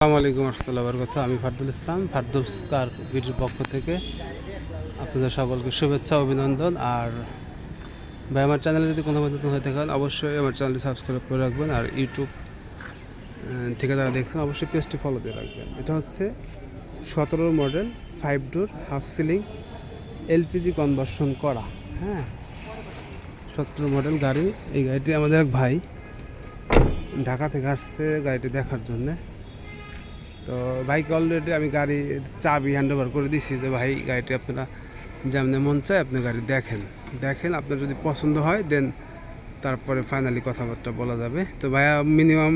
আসসালামু আলাইকুম রহমতুল্লাহ বরকত আমি ফারদুল ইসলাম, ফারদুল স্কার ভিডিওর পক্ষ থেকে আপনাদের সকলকে শুভেচ্ছা, অভিনন্দন। আর ভাই, আমার চ্যানেলে যদি কোনো নতুন হয়ে থাকেন, অবশ্যই আমার চ্যানেলটি সাবস্ক্রাইব করে রাখবেন। আর ইউটিউব থেকে যারা দেখছেন, অবশ্যই পেজটি ফলো দিয়ে রাখবেন। এটা হচ্ছে সতেরো model five door half ceiling LPG conversion করা। হ্যাঁ সতেরো মডেল গাড়ি। এই গাড়িটি আমাদের এক ভাই ঢাকা থেকে আসছে গাড়িটি দেখার জন্যে। তো ভাইকে অলরেডি আমি গাড়ি চাবি হ্যান্ড ওভার করে দিছি যে ভাই গাড়িটি আপনারা যেমন মন চায় আপনি গাড়ি দেখেন। দেখেন আপনার যদি পছন্দ হয় দেন তারপরে ফাইনালি কথাবার্তা বলা যাবে। তো ভাইয়া মিনিমাম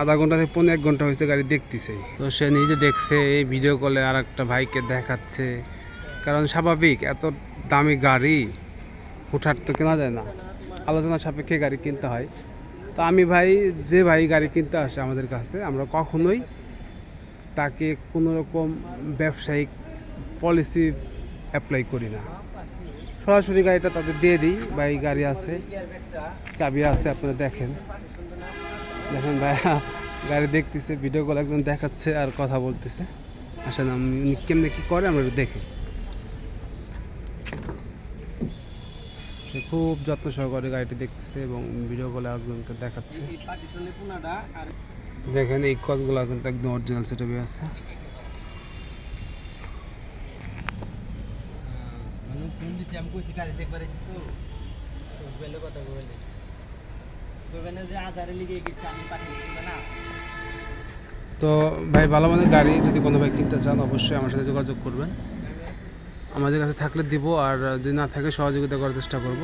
আধা ঘণ্টা থেকে পনেরো এক ঘণ্টা হয়েছে গাড়ি দেখতেছে। তো সে নিজে দেখছে, এই ভিডিও কলে আর একটা ভাইকে দেখাচ্ছে। কারণ স্বাভাবিক, এত দামি গাড়ি হুটহাট তো কেনা যায় না। আলোচনা সাপেক্ষে গাড়ি কিনতে হয়। তো আমি ভাই, যে ভাই গাড়ি কিনতে আসে আমাদের কাছে, আমরা কখনোই তাকে কোনো রকম ব্যবসায়িক পলিসি অ্যাপ্লাই করি না। সরাসরি গাড়িটা তাদের দিয়ে দিই বা এই গাড়ি আছে, চাবি আছে, আপনারা দেখেন। দেখেন ভাই, গাড়ি দেখতেছে ভিডিও কল একজন দেখাচ্ছে আর কথা বলতেছে। আসেন, আমি উনি কেমনে কী করে আমরা দেখি। সে খুব যত্ন সহকারে গাড়িটি দেখতেছে এবং ভিডিও কলে একজনকে দেখাচ্ছে। দেখেন এই কচগুলো কিন্তু একদম অরিজিনাল সেটআপে আছে। মানে তো। ভাই ভালো মানের গাড়ি যদি কোনো ভাই কিনতে চান অবশ্যই আমার সাথে যোগাযোগ করবেন। আমাদের কাছে থাকলে দিব আর যদি না থাকে সহযোগিতা করার চেষ্টা করব।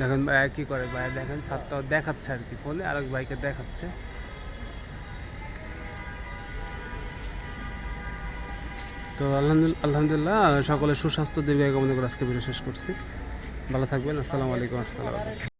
দেখেন ভাই কী করে ভাই? দেখেন ছাদটা দেখাচ্ছে আর কি ফোনে আরেক ভাইকে দেখাচ্ছে। তো আলহামদুলিল্লাহ আলহামদুলিল্লাহ সকলে সুস্বাস্থ্য, দীর্ঘায় কামনা করে আজকে ভিডিও শেষ করছি। ভালো থাকবেন, আসসালামু আলাইকুম রহমতুল্লাহ